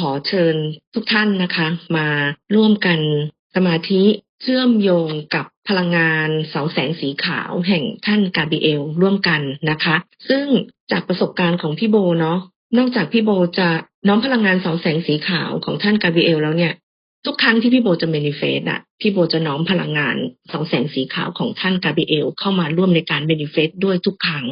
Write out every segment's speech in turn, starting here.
ขอเชิญทุกท่านนะคะ มาร่วมกันสมาธิเชื่อมโยงกับพลังงานเสาแสงสีขาวแห่งท่านกาบรีเอลร่วมกันนะคะ ซึ่งจากประสบการณ์ของพี่โบเนาะนอกจากพี่โบจะน้อมพลังงานเสาแสงสีขาวของท่านกาบรีเอลแล้วเนี่ย ทุกครั้งที่พี่โบจะเมนิเฟสอะพี่โบจะน้อมพลังงานเสาแสงสีขาวของท่านกาบรีเอลเข้ามาร่วมในการเมนิเฟสด้วยทุกครั้ง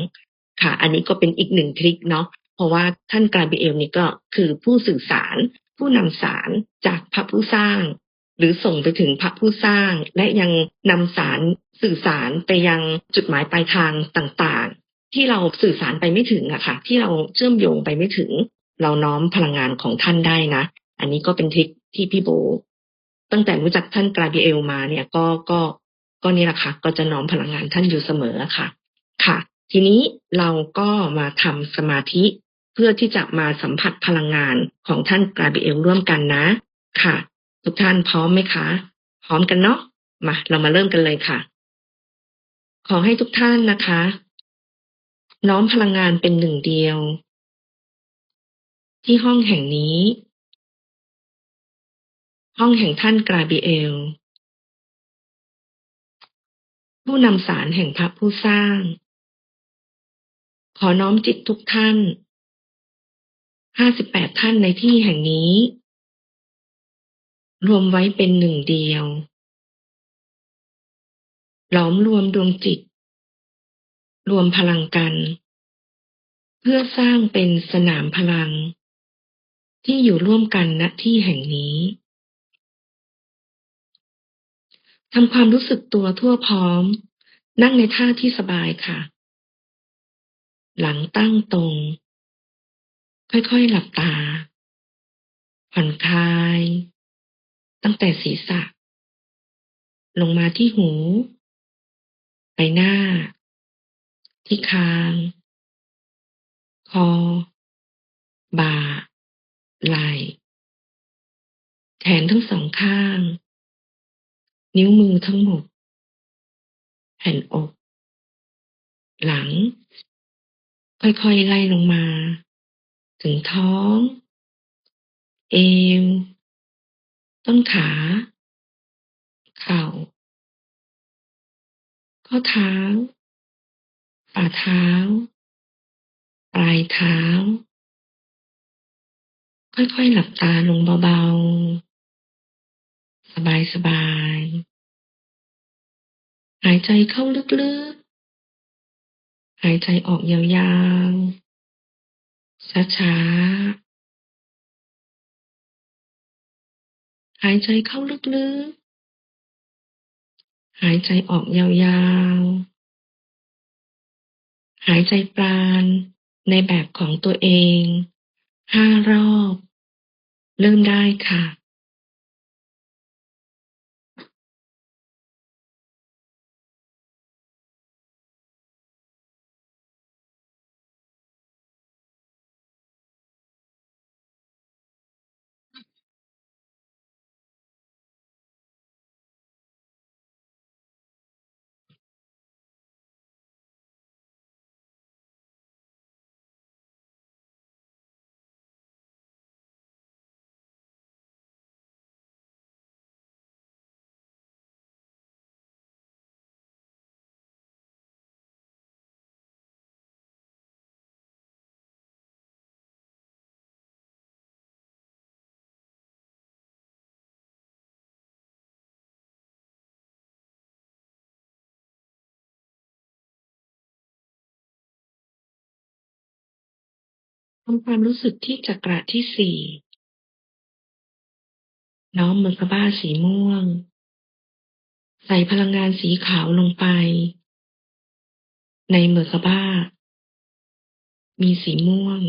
ค่ะ อันนี้ก็เป็นอีกหนึ่งทริคเนาะ เพราะว่าท่านกาเบเอลนี่ก็คือผู้สื่อสาร ผู้นำสารจากพระผู้สร้าง หรือส่งไปถึงพระผู้สร้าง และยังนำสารสื่อสารไปยังจุดหมายปลายทางต่างๆ ที่เราสื่อสารไปไม่ถึงอะค่ะ ที่เราเชื่อมโยงไปไม่ถึง เราน้อมพลังงานของท่านได้นะ อันนี้ก็เป็นทริคที่พี่โบ ตั้งแต่รู้จักท่านกราเบเอลมาเนี่ยก็ก็ก็นี่แหละค่ะ ก็จะน้อมพลังงานท่านอยู่เสมอค่ะ ค่ะ ทีนี้เราก็มาทำสมาธิ พื่อที่จะมาสัมผัสพลังงานของท่านกราเบียเอลร่วมกันนะ ค่ะ ทุกท่านพร้อมไหมคะ พร้อมกันเนาะมาเรามาเริ่มกันเลยค่ะ ขอให้ทุกท่านนะคะ น้อมพลังงานเป็นหนึ่งเดียว ที่ห้องแห่งนี้ ห้องแห่งท่านกราบียเอล ผู้นำสารแห่งพระผู้สร้าง ขอน้อมจิตทุกท่าน ห้าสิบแปดท่านในที่แห่งนี้ รวมไว้เป็นหนึ่งเดียว หลอมรวมดวงจิต รวมพลังกัน เพื่อสร้างเป็นสนามพลัง ที่อยู่ร่วมกันณที่แห่งนี้ทำความรู้สึกตัวทั่วพร้อม นั่งในท่าที่สบายค่ะ หลังตั้งตรง ค่อยๆหลับตา ผ่อนคลาย ตั้งแต่ศีรษะ ลงมาที่หู ไปหน้า ที่คาง คอ บ่า ไหล่แขนทั้งสองข้าง นิ้วมือทั้งหมด แผ่นอก หลัง ค่อยๆไล่ลงมา ถึงท้อง เอว ต้นขา เข่า ข้อเท้า ฝ่าเท้า ปลายเท้า ค่อยๆ หลับตาลงเบาๆ สบายๆ หายใจเข้าลึกๆ หายใจออกยาวๆ ช้าๆ หายใจเข้าลึกๆ หายใจออกยาวๆ หายใจปราณในแบบของตัวเองห้ารอบ เริ่มได้ค่ะ ทำความรู้สึกที่จักระที่สี่ น้อมเมอร์คาบ้าสีม่วง ใส่พลังงานสีขาวลงไป ในเมอร์คาบ้า มีสีม่วง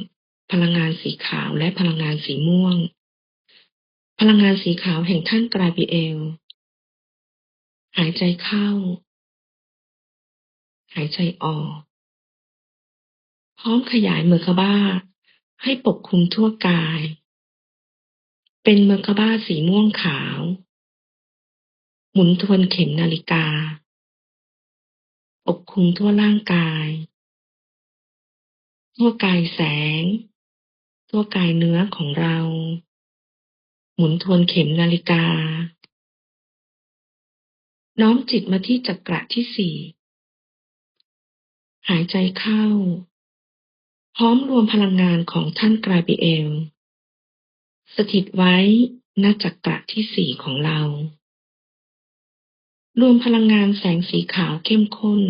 พลังงานสีขาวและพลังงานสีม่วง พลังงานสีขาวแห่งท่านกราบีเอล หายใจเข้า หายใจออก พร้อมขยายเมอร์คาบ้า ให้ปกคลุมทั่วกาย เป็นเมอร์คาบ้าสีม่วงขาว หมุนทวนเข็มนาฬิกา ปกคลุมทั่วร่างกาย ทั่วกายแสง ทั่วกายเนื้อของเรา หมุนทวนเข็มนาฬิกา น้อมจิตมาที่จักระที่สี่หายใจเข้า พร้อมรวมพลังงานของท่านกราบิเอล สถิตไว้ณจักระที่สี่ของเรา รวมพลังงานแสงสีขาวเข้มข้น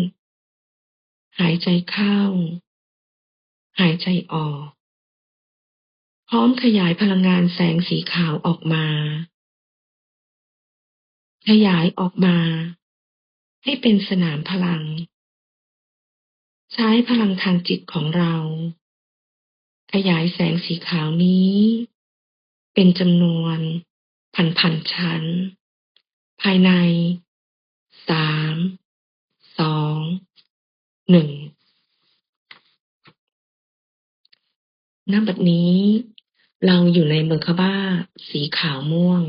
หายใจเข้า หายใจออก พร้อมขยายพลังงานแสงสีขาวออกมา ขยายออกมา ให้เป็นสนามพลัง ใช้พลังทางจิตของเรา ขยายแสงสีขาวนี้ เป็นจำนวนพันพันๆชั้น ภายในสามสองหนึ่งณบัดนี้ เราอยู่ในเมอร์คาบ้าสีขาวม่วง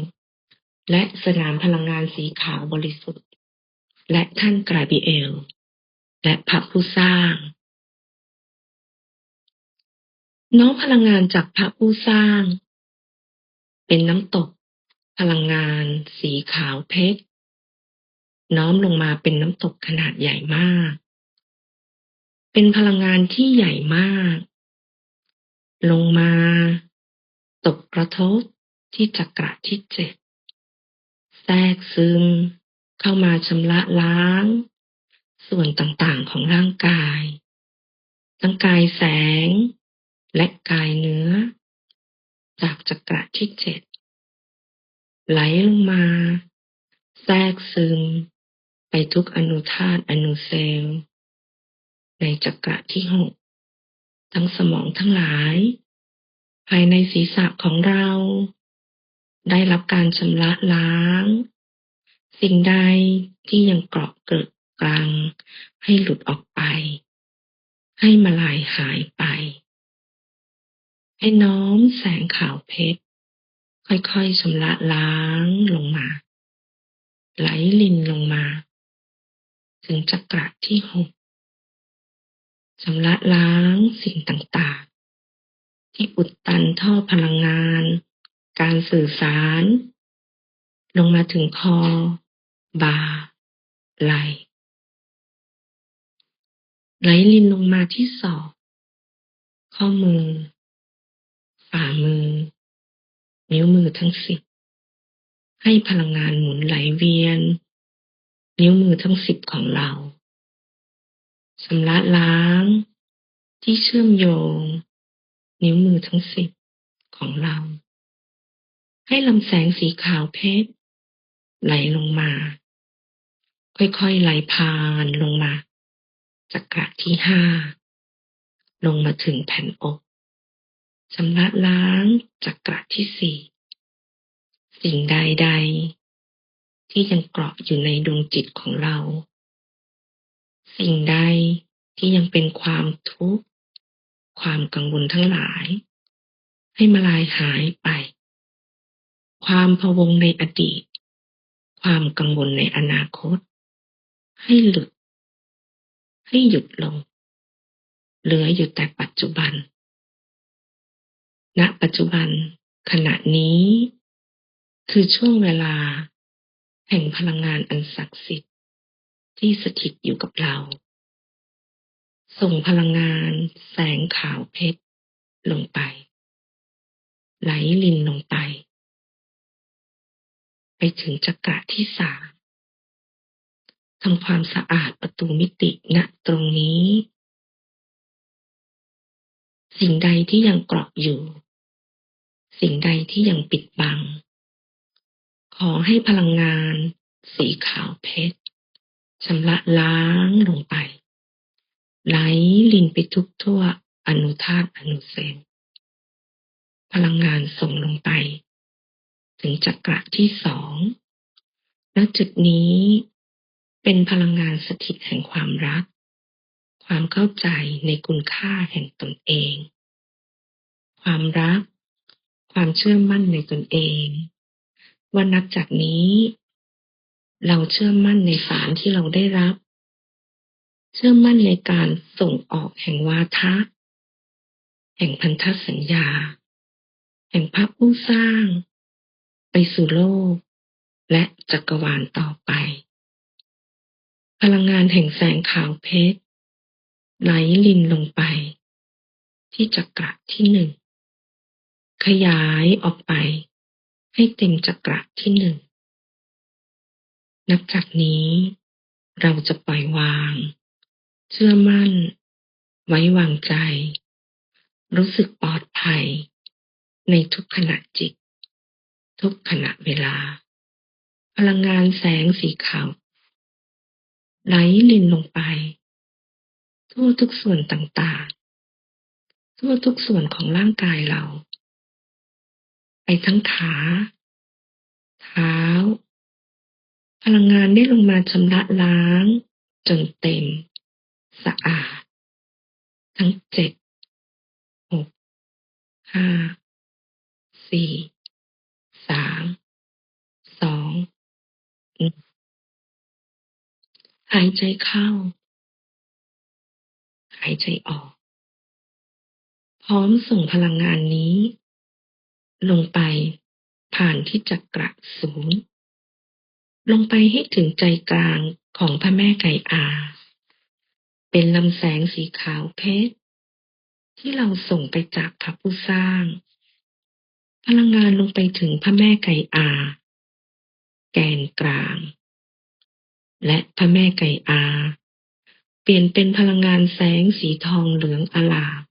และสนามพลังงานสีขาวบริสุทธิ์ และท่านกราบิเอล และพระผู้สร้าง น้อมพลังงานจากพระผู้สร้าง เป็นน้ำตก พลังงานสีขาวเพชร น้อมลงมาเป็นน้ำตกขนาดใหญ่มาก เป็นพลังงานที่ใหญ่มาก ลงมา ตกกระทบที่จักระที่เจ็ดแทรกซึมเข้ามาชำระล้าง ส่วนต่างๆของร่างกาย ทั้งกายแสง และกายเนื้อ จากจักระที่เจ็ดไหลลงมา แทรกซึม ไปทุกอนุธาตุอนุเซลล์ในจักระที่หกทั้งสมองทั้งหลาย ภายในศีรษะของเรา ได้รับการชำระล้าง สิ่งใดที่ยังเกาะเกิดกลังให้หลุดออกไป ให้มาลายหายไป ให้น้อมแสงขาวเพชร ค่อยๆชำระล้างลงมา ไหลลินลงมา ถึงจักระที่หกชำระล้างสิ่งต่างๆ ที่อุดตันท่อพลังงาน การสื่อสาร ลงมาถึงคอ บ่า ไหลไหลลินลงมาที่ศอกข้อมือ ฝ่ามือ นิ้วมือทั้งสิบให้พลังงานหมุนไหลเวียน นิ้วมือทั้งสิบของเราชำระล้าง ที่เชื่อมโยง นิ้วมือทั้งสิบของเรา ให้ลำแสงสีขาวเพชรไหลลงมา ค่อยๆไหลผ่านลงมาจักระที่ห้าลงมาถึงแผ่นอก ชำระล้างจักระที่สี่สิ่งใดๆที่ยังเกาะอยู่ในดวงจิตของเรา สิ่งใดที่ยังเป็นความทุกข์ ความกังวลทั้งหลาย ให้มาลายหายไป ความพะวงในอดีต ความกังวลในอนาคต ให้หลุด ให้หยุดลง เหลืออยู่แต่ปัจจุบัน ณปัจจุบันขณะนี้ คือช่วงเวลา แห่งพลังงานอันศักดิ์สิทธิ์ ที่สถิตอยู่กับเรา ส่งพลังงานแสงขาวเพชรลงไป ไหลลินลงไป ไปถึงจักระที่สามทำความสะอาดประตูมิติณตรงนี้ สิ่งใดที่ยังเกราะอยู่ สิ่งใดที่ยังปิดบัง ขอให้พลังงาน สีขาวเพชรชำระล้างลงไป ไหลลินไปทุกทั่วอนุธาตุอนุเซลพลังงานส่งลงไป ถึงจักระที่สองณจุดนี้เป็นพลังงานสถิตแห่งความรัก ความเข้าใจในคุณค่าแห่งตนเอง ความรัก ความเชื่อมั่นในตนเองว่านับจากนี้ เราเชื่อมั่นในสารที่เราได้รับ เชื่อมั่นในการส่งออกแห่งวาทะแห่งพันธสัญญา แห่งพระผู้สร้าง ไปสู่โลก และจักรวาลต่อไป พลังงานแห่งแสงขาวเพชร ไหลลินลงไป ที่จักระที่หนึ่ง ขยายออกไป ให้เต็มจักระที่หนึ่ง นับจากนี้ เราจะปล่อยวาง เชื่อมั่น ไว้วางใจ รู้สึกปลอดภัย ในทุกขณะจิต ทุกขณะเวลา พลังงานแสงสีขาวไหลลินลงไป ทั่วทุกส่วนต่างๆ ทั่วทุกส่วนของร่างกายเรา ไปทั้งขา เท้า พลังงานได้ลงมาชำระล้าง จนเต็ม สะอาด ทั้งเจ็ดหกห้าสี่สามสองหนึ่งหายใจเข้า หายใจออก พร้อมส่งพลังงานนี้ ลงไปผ่านที่จักระศูนย์ลงไปให้ถึงใจกลางของพระแม่ไก่อา เป็นลำแสงสีขาวเพชรที่เราส่งไปจากพระผู้สร้าง พลังงานลงไปถึงพระแม่ไก่อา แกนกลาง และพระแม่ไก่อา เปลี่ยนเป็นพลังงานแสงสีทองเหลืองอลาม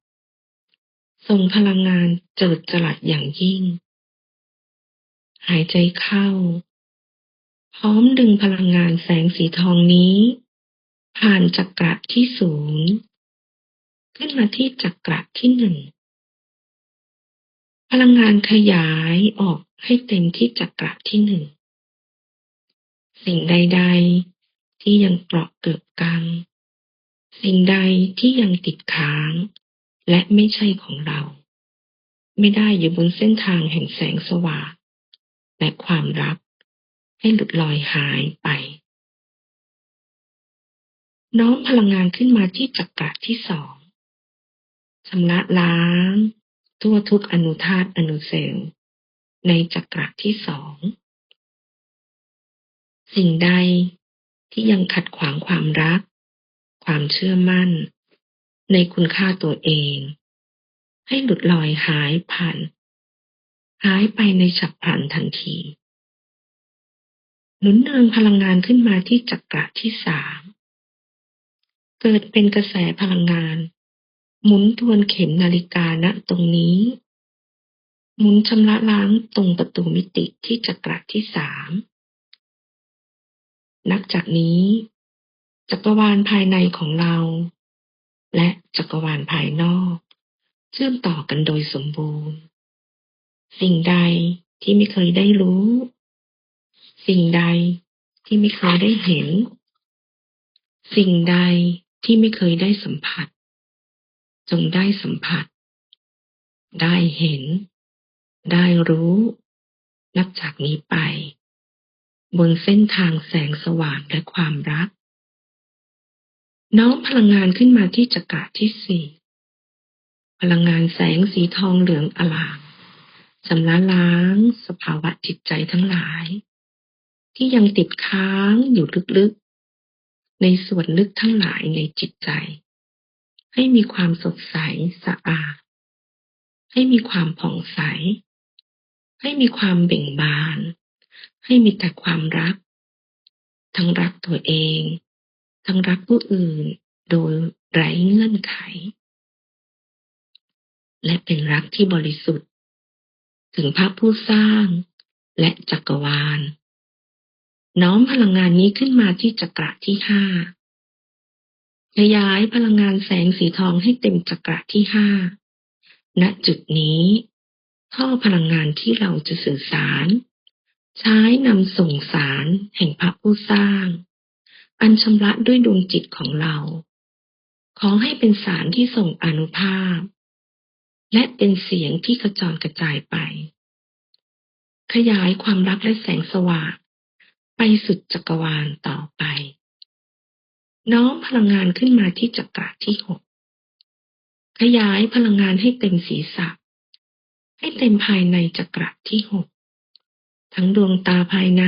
ส่งพลังงานเจิดจรัสอย่างยิ่ง หายใจเข้า พร้อมดึงพลังงานแสงสีทองนี้ ผ่านจักระที่ศูนย์ขึ้นมาที่จักระที่หนึ่งพลังงานขยายออกให้เต็มที่จักระที่หนึ่ง สิ่งใด ๆ ที่ยังเกราะเกิดกัง สิ่งใดที่ยังติดค้าง และไม่ใช่ของเรา ไม่ได้อยู่บนเส้นทางแห่งแสงสว่างและความรักให้หลุดลอยหายไป น้อมพลังงานขึ้นมาที่จักระที่สองชำระล้าง ทั่วทุกอนุธาตุอนุเซลล์ในจักระที่สอง สิ่งใดที่ยังขัดขวางความรัก ความเชื่อมั่น ในคุณค่าตัวเอง ให้หลุดลอยหายผ่าน หายไปในฉับพลันทันที หนุนเนืองพลังงานขึ้นมาที่จักระที่สามเกิดเป็นกระแสพลังงาน หมุนทวนเข็มนาฬิกาณตรงนี้ หมุนชำระล้างตรงประตูมิติที่จักระที่สามนับจากนี้ จักรวาลภายในของเรา และจักรวาลภายนอก เชื่อมต่อกันโดยสมบูรณ์ สิ่งใดที่ไม่เคยได้รู้ สิ่งใดที่ไม่เคยได้เห็น สิ่งใดที่ไม่เคยได้สัมผัส จงได้สัมผัส ได้เห็น ได้รู้ นับจากนี้ไป บนเส้นทางแสงสว่างและความรัก น้อมพลังงานขึ้นมาที่จักระที่สี่พลังงานแสงสีทองเหลืองอลามชำระล้าง สภาวะจิตใจทั้งหลาย ที่ยังติดค้างอยู่ลึกๆ ในส่วนลึกทั้งหลายในจิตใจ ให้มีความสดใสสะอาด ให้มีความผ่องใส ให้มีความเบ่งบาน ให้มีแต่ความรัก ทั้งรักตัวเอง ทั้งรักผู้อื่นโดยไร้เงื่อนไข และเป็นรักที่บริสุทธิ์ ถึงพระผู้สร้างและจักรวาล น้อมพลังงานนี้ขึ้นมาที่จักระที่ห้าขยายพลังงานแสงสีทองให้เต็มจักระที่ห้าณจุดนี้ท่อพลังงานที่เราจะสื่อสาร ใช้นำส่งสารแห่งพระผู้สร้าง อันชำระด้วยดวงจิตของเรา ขอให้เป็นสารที่ส่งอนุภาพ และเป็นเสียงที่กระจรกระจายไป ขยายความรักและแสงสว่างไปสุดจักรวาลต่อไป น้อมพลังงานขึ้นมาที่จักรที่หกขยายพลังงานให้เต็มศีรษะ ให้เต็มภายในจักรที่หกทั้งดวงตาภายใน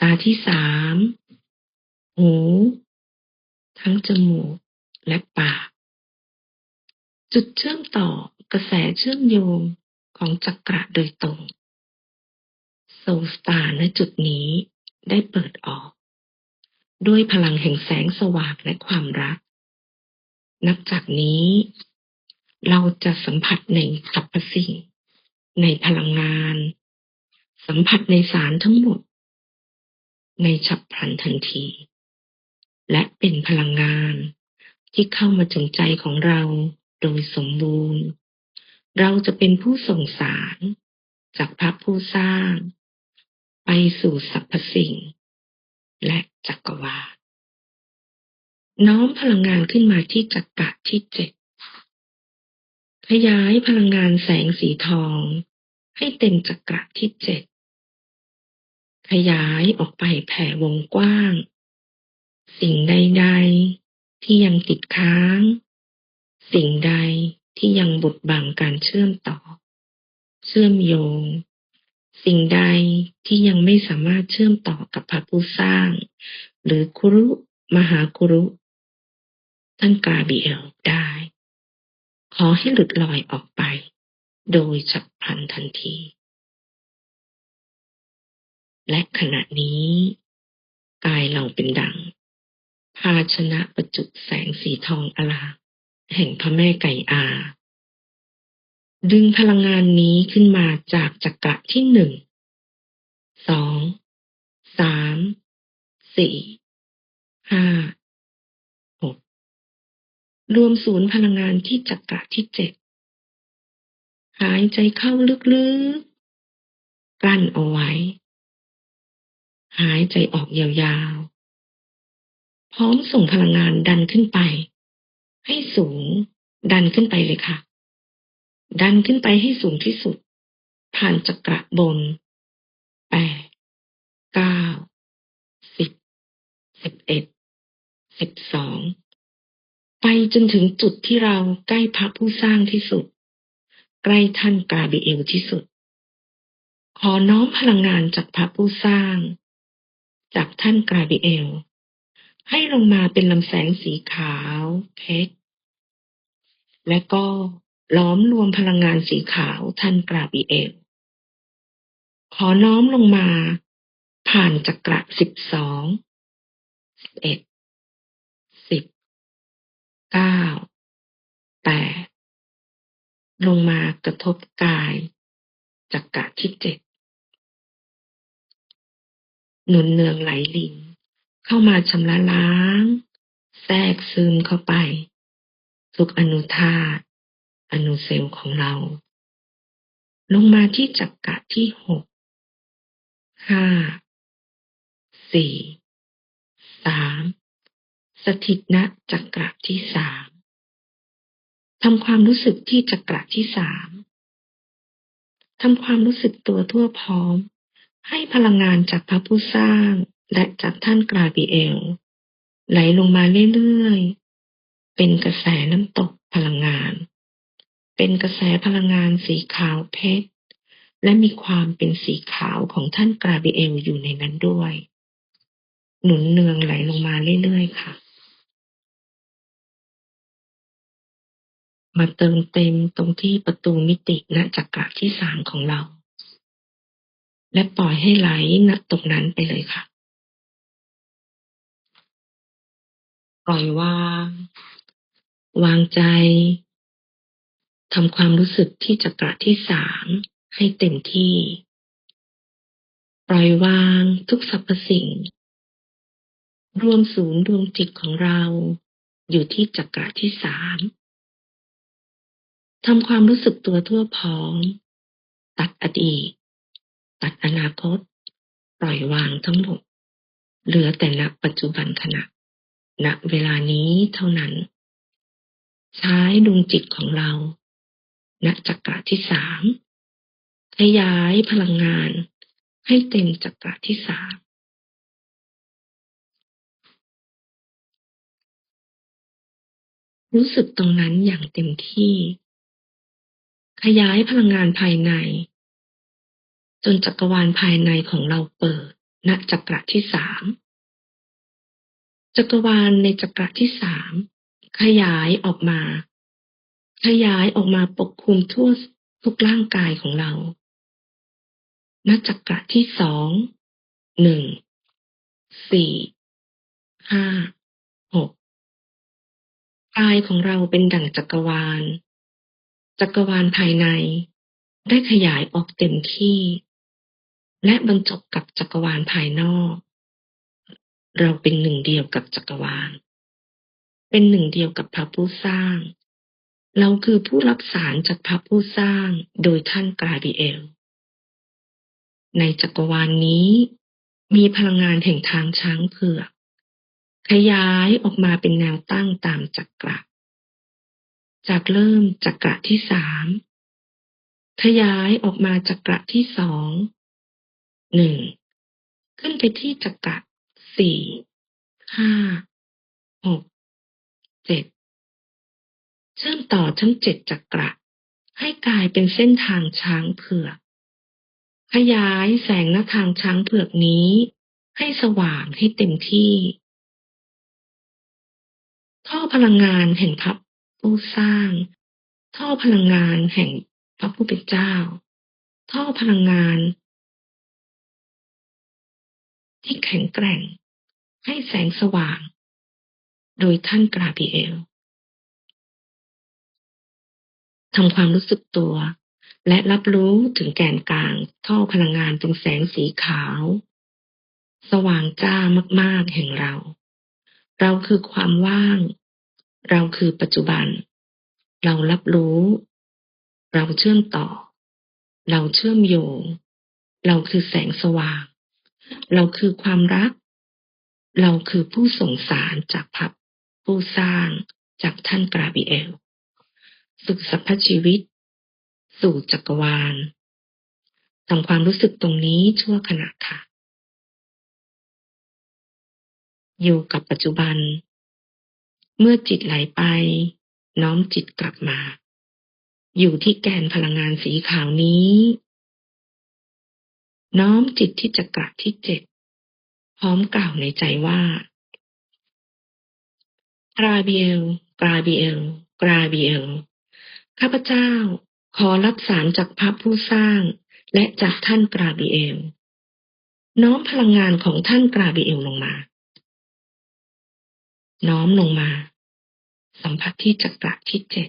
ตาที่สาม หู ทั้งจมูกและปาก จุดเชื่อมต่อกระแสเชื่อมโยงของจักระโดยตรง โซลสตาร์ณจุดนี้ได้เปิดออก ด้วยพลังแห่งแสงสว่างและความรัก นับจากนี้ เราจะสัมผัสในสรรพสิ่ง ในพลังงาน สัมผัสในสารทั้งหมด ในฉับพลันทันที และเป็นพลังงาน ที่เข้ามาถึงใจของเราโดยสมบูรณ์ เราจะเป็นผู้ส่งสาร จากพระผู้สร้าง ไปสู่สรรพสิ่ง และจักรวาลน้อมพลังงานขึ้นมาที่จักระที่เจ็ดขยายพลังงานแสงสีทอง ให้เต็มจักระที่เจ็ดขยายออกไปแผ่วงกว้าง สิ่งใดๆที่ยังติดค้าง สิ่งใดที่ยังบดบังการเชื่อมต่อ เชื่อมโยง สิ่งใดที่ยังไม่สามารถเชื่อมต่อกับพระผู้สร้าง หรือครุมหาครุท่านกาเบียลได้ ขอให้หลุดลอยออกไป โดยฉับพลันทันที และขณะนี้ กายเราเป็นดัง ภาชนะประจุแสงสีทองอลาแห่งพระแม่ไก่อา ดึงพลังงานนี้ขึ้นมาจากจักระที่หนึ่ง สอง สาม สี่ ห้า หก รวมศูนย์พลังงานที่จักระที่เจ็ด หายใจเข้าลึกๆ กลั้นเอาไว้ หายใจออกยาวๆ พร้อมส่งพลังงานดันขึ้นไป ให้สูง ดันขึ้นไปเลยค่ะ ดันขึ้นไปให้สูงที่สุด ผ่านจักระบนแปดเก้าสิบสิบเอ็ดสิบสองไปจนถึงจุดที่เราใกล้พระผู้สร้างที่สุด ใกล้ท่านกาเบเอลที่สุด ขอน้อมพลังงานจากพระผู้สร้าง จากท่านกาเบเอล ให้ลงมาเป็นลำแสงสีขาวเพชรและก็ล้อมรวมพลังงานสีขาวท่านกราบีเอลขอน้อมลงมา ผ่านจักระสิบสองสิบเอ็ดสิบเก้าแปดลงมากระทบกายจักระที่เจ็ดหนุนเนืองไหลลิง เข้ามาชำระล้าง แทรกซึมเข้าไป ทุกอนุธาตุอนุเซลล์ของเรา ลงมาที่จักระที่หกห้าสี่สามสถิตณจักระที่สามทำความรู้สึกที่จักระที่สามทำความรู้สึกตัวทั่วพร้อม ให้พลังงานจากพระผู้สร้าง และจากท่านกราบีเอล ไหลลงมาเรื่อยๆ เป็นกระแสน้ำตกพลังงาน เป็นกระแสพลังงานสีขาวเพชร และมีความเป็นสีขาวของท่านกราบีเอลอยู่ในนั้นด้วย หนุนเนืองไหลลงมาเรื่อยๆ ค่ะ มาเติมเต็มตรงที่ประตูมิติณจักรที่สามของเรา และปล่อยให้ไหลณตรงนั้นไปเลยค่ะ ปล่อยวาง วางใจทำความรู้สึกที่จักระที่สามให้เต็มที่ ปล่อยวางทุกสรรพสิ่ง รวมศูนย์ดวงจิตของเราอยู่ที่จักระที่สามทำความรู้สึกตัวทั่วพร้อม ตัดอดีต ตัดอนาคต ปล่อยวางทั้งหมด เหลือแต่ณปัจจุบันขณะ ณเวลานี้เท่านั้น ใช้ดวงจิตของเราณจักระที่สามขยายพลังงานให้เต็มจักระที่สามรู้สึกตรงนั้นอย่างเต็มที่ ขยายพลังงานภายใน จนจักรวาลภายในของเราเปิดณจักระที่สาม จักรวาลในจักระที่สามขยายออกมา ขยายออกมาปกคลุมทั่วทุกร่างกายของเราณจักระที่สอง หนึ่ง สี่ ห้า หกกายของเราเป็นดั่งจักรวาล จักรวาลภายใน ได้ขยายออกเต็มที่ และบรรจบกับจักรวาลภายนอก เราเป็นหนึ่งเดียวกับจักรวาล เป็นหนึ่งเดียวกับพระผู้สร้าง เราคือผู้รับสารจากพระผู้สร้างโดยท่านกาบิเอล ในจักรวาลนนี้ มีพลังงานแห่งทางช้างเผือก ขยายออกมาเป็นแนวตั้งตามจักระจากเริ่มจักระที่สามขยายออกมาจักระที่สองหนึ่งขึ้นไปที่จักระ สี่ห้าหกเจ็ดเชื่อมต่อทั้งเจ็ดจักระให้กลายเป็นเส้นทางช้างเผือก ขยายแสงหน้าทางช้างเผือกนี้ ให้สว่างให้เต็มที่ ท่อพลังงานแห่งพระผู้สร้าง ท่อพลังงานแห่งพระผู้เป็นเจ้า ท่อพลังงาน ที่แข็งแกร่ง ให้แสงสว่าง โดยท่านกราบิเอลทำความรู้สึกตัว และรับรู้ถึงแกนกลางท่อพลังงานเป็นแสงสีขาว สว่างจ้ามาก ๆ แห่งเรา เราคือความว่าง เราคือปัจจุบัน เรารับรู้ เราเชื่อมต่อ เราเชื่อมโยง เราคือแสงสว่าง เราคือความรัก เราคือผู้ส่งสารจากพระผู้สร้างจากท่านกราบิเอลสุขสัพพชีวิต สู่จักรวาลทำความรู้สึกตรงนี้ชั่วขณะค่ะ อยู่กับปัจจุบัน เมื่อจิตไหลไป น้อมจิตกลับมา อยู่ที่แกนพลังงานสีขาวนี้ น้อมจิตที่จะกลับที่เจ็ด พร้อมกล่าวในใจว่ากราเบียลกราเบียลกราเบียลข้าพเจ้าขอรับสารจากพระผู้สร้าง และจากท่านกราเบียลน้อมพลังงานของท่านกราเบียลลงมา น้อมลงมา สัมผัสที่จักระที่เจ็ด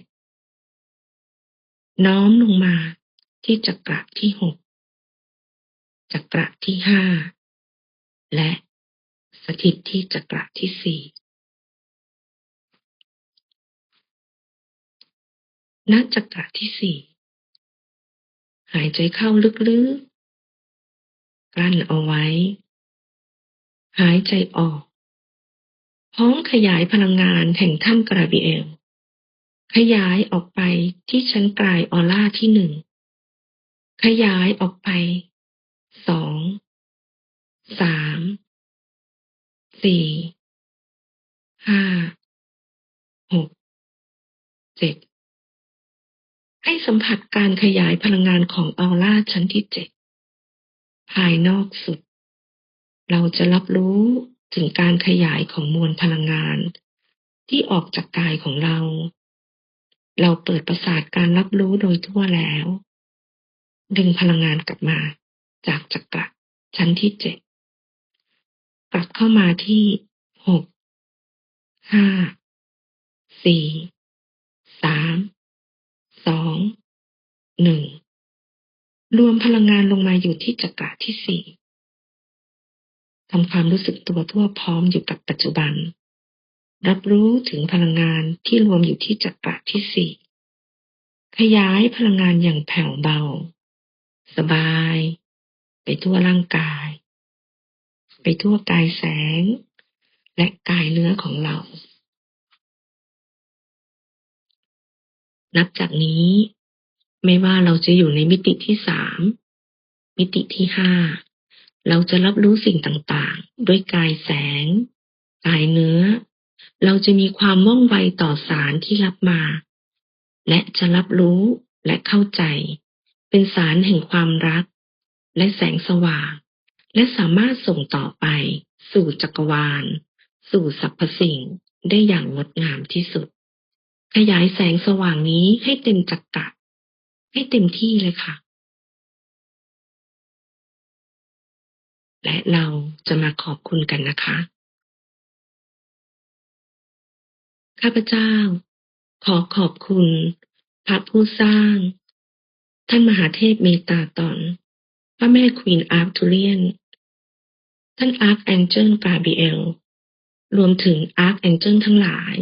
น้อมลงมาที่จักระที่หกจักระที่ห้า และสถิตที่จักระที่สี่ณจักระที่สี่หายใจเข้าลึกๆกลั้นเอาไว้ หายใจออก พ้อมขยายพลังงานแห่งท่านกราบิเอล ขยายออกไปที่ชั้นกลายออร่าที่หนึ่ง ขยายออกไป สอง สาม สี่ห้าหกเจ็ดให้สัมผัสการขยายพลังงานของออร่าชั้นที่เจ็ดภายนอกสุด เราจะรับรู้ถึงการขยายของมวลพลังงาน ที่ออกจากกายของเรา เราเปิดประสาทการรับรู้โดยทั่วแล้ว ดึงพลังงานกลับมา จากจักระชั้นที่เจ็ด กลับเข้ามาที่หกห้าสี่สามสองหนึ่งรวมพลังงานลงมาอยู่ที่จักระที่สี่ทำความรู้สึกตัวทั่วพร้อมอยู่กับปัจจุบัน รับรู้ถึงพลังงานที่รวมอยู่ที่จักระที่สี่ขยายพลังงานอย่างแผ่วเบา สบาย ไปทั่วร่างกาย ไปทั่วกายแสง และกายเนื้อของเรา นับจากนี้ ไม่ว่าเราจะอยู่ในมิติที่สามมิติที่ห้าเราจะรับรู้สิ่งต่างๆ ด้วยกายแสง กายเนื้อ เราจะมีความว่องไวต่อสารที่รับมา และจะรับรู้และเข้าใจ เป็นสารแห่งความรัก และแสงสว่าง และสามารถส่งต่อไป สู่จักรวาล สู่สรรพสิ่งได้อย่างงดงามที่สุด ขยายแสงสว่างนี้ให้เต็มจักระให้เต็มที่เลยค่ะ และเราจะมาขอบคุณกันนะคะ ข้าพเจ้า ขอขอบคุณ พระผู้สร้าง ท่านมหาเทพเมตตาตอนพระแม่ควีนอาร์ทูเรียน ท่านอาร์คแองเจิลกาเบรีเอลรวมถึงอาร์คแองเจิลทั้งหลาย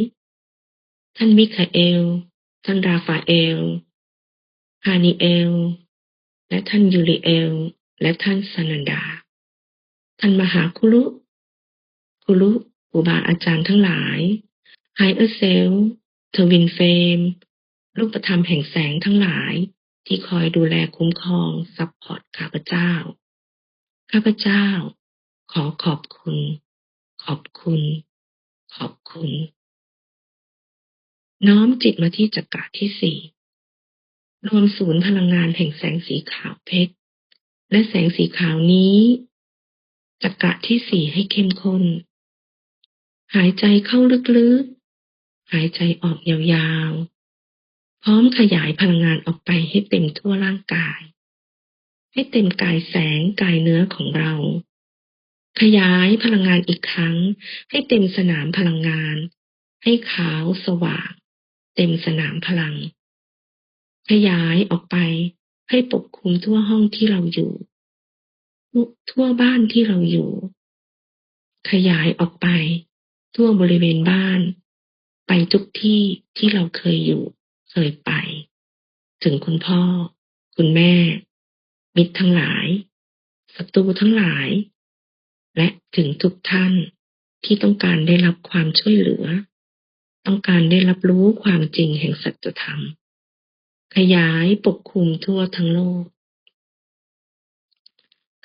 ท่านมิคาเอล ท่านราฟาเอล ฮานิเอล และท่านยูริเอล และท่านสนันดา ท่านมหาคุรุคุรุครูบาอาจารย์ทั้งหลายไฮเออร์เซล เทวินเฟมรูปธรรมแห่งแสงทั้งหลาย ที่คอยดูแลคุ้มครองซัพพอร์ตข้าพเจ้า ข้าพเจ้า ขอขอบคุณ ขอบคุณ ขอบคุณ น้อมจิตมาที่จักระที่สี่รวมศูนย์พลังงานแห่งแสงสีขาวเพชร และแสงสีขาวนี้จักระที่สี่ให้เข้มข้น หายใจเข้าลึกๆ หายใจออกยาวๆ พร้อมขยายพลังงานออกไปให้เต็มทั่วร่างกาย ให้เต็มกายแสงกายเนื้อของเรา ขยายพลังงานอีกครั้ง ให้เต็มสนามพลังงาน ให้ขาวสว่าง เต็มสนามพลัง ขยายออกไป ให้ปกคลุมทั่วห้องที่เราอยู่ ทั่วบ้านที่เราอยู่ ขยายออกไป ทั่วบริเวณบ้าน ไปทุกที่ที่เราเคยอยู่ เคยไป ถึงคุณพ่อ คุณแม่ มิตรทั้งหลายศัตรูทั้งหลาย และถึงทุกท่านที่ต้องการได้รับความช่วยเหลือ ต้องการได้รับรู้ความจริงแห่งสัจธรรม ขยายปกคลุมทั่วทั้งโลก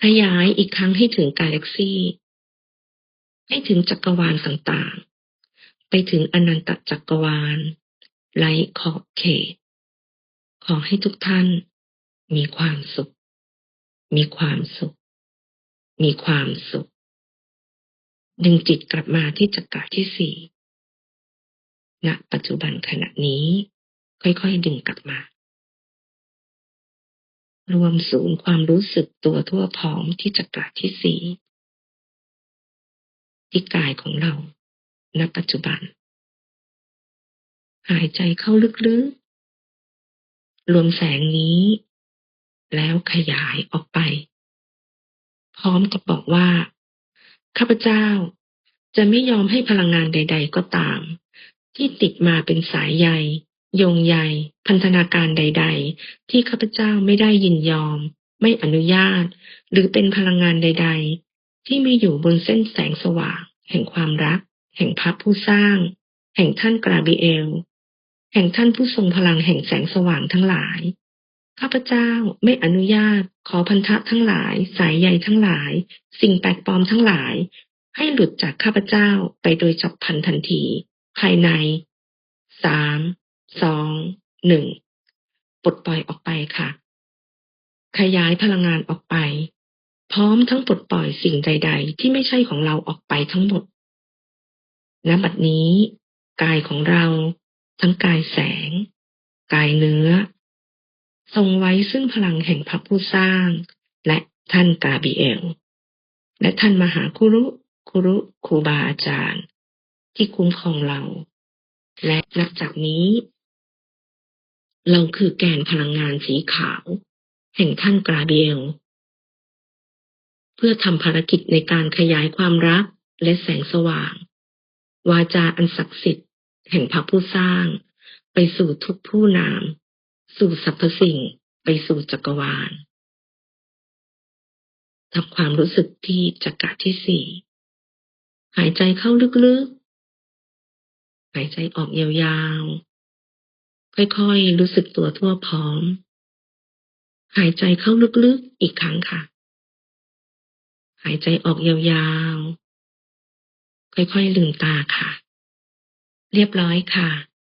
ขยายอีกครั้งให้ถึงกาแล็กซี่ ให้ถึงจักรวาลต่างๆ ไปถึงอนันตจักรวาลไร้ขอบเขต ขอให้ทุกท่านมีความสุข มีความสุข มีความสุข ดึงจิตกลับมาที่จักระที่สี่ณปัจจุบันขณะนี้ ค่อยๆดึงกลับมา รวมศูนย์ความรู้สึกตัวทั่วพร้อมที่จักระที่สี่ที่กายของเรา ณ ปัจจุบัน หายใจเข้าลึกๆ รวมแสงนี้ แล้วขยายออกไป พร้อมกับบอกว่า ข้าพเจ้า จะไม่ยอมให้พลังงานใด ๆ ก็ตาม ที่ติดมาเป็นสายใยโยงใยพันธนาการใด ๆ ที่ข้าพเจ้าไม่ได้ยินยอม ไม่อนุญาต หรือเป็นพลังงานใด ๆ ที่ไม่อยู่บนเส้นแสงสว่าง แห่งความรัก แห่งพระผู้สร้าง แห่งท่านกราบรีเอล แห่งท่านผู้ทรงพลังแห่งแสงสว่างทั้งหลาย ข้าพเจ้าไม่อนุญาต ขอพันธะทั้งหลาย สายใยทั้งหลาย สิ่งแปลกปลอมทั้งหลาย ให้หลุดจากข้าพเจ้าไปโดยฉับพันทันที ภายในสามสองหนึ่งปลดปล่อยออกไปค่ะ ขยายพลังงานออกไป พร้อมทั้งปลดปล่อยสิ่งใด ๆ ที่ไม่ใช่ของเราออกไปทั้งหมดณบัดนี้ กายของเรา ทั้งกายแสง กายเนื้อ ทรงไว้ซึ่งพลังแห่งพระผู้สร้าง และท่านกาบีเอล และท่านมหาคุรุคุรุครูบาอาจารย์ ที่คุ้มครองเรา และนับจากนี้ เราคือแกนพลังงานสีขาว แห่งท่านกาเบรีเอลเพื่อทำภารกิจในการขยายความรักและแสงสว่าง วาจาอันศักดิ์สิทธิ์แห่งพระผู้สร้าง ไปสู่ทุกผู้นาม สู่สรรพสิ่งไปสู่จักรวาลทำความรู้สึกที่จักระที่สี่หายใจเข้าลึกๆ หายใจออกยาวๆ ค่อยๆ รู้สึกตัวทั่วพร้อม หายใจเข้าลึกๆ อีกครั้งค่ะ หายใจออกยาวๆ ค่อยๆ ลืมตาค่ะ เรียบร้อยค่ะ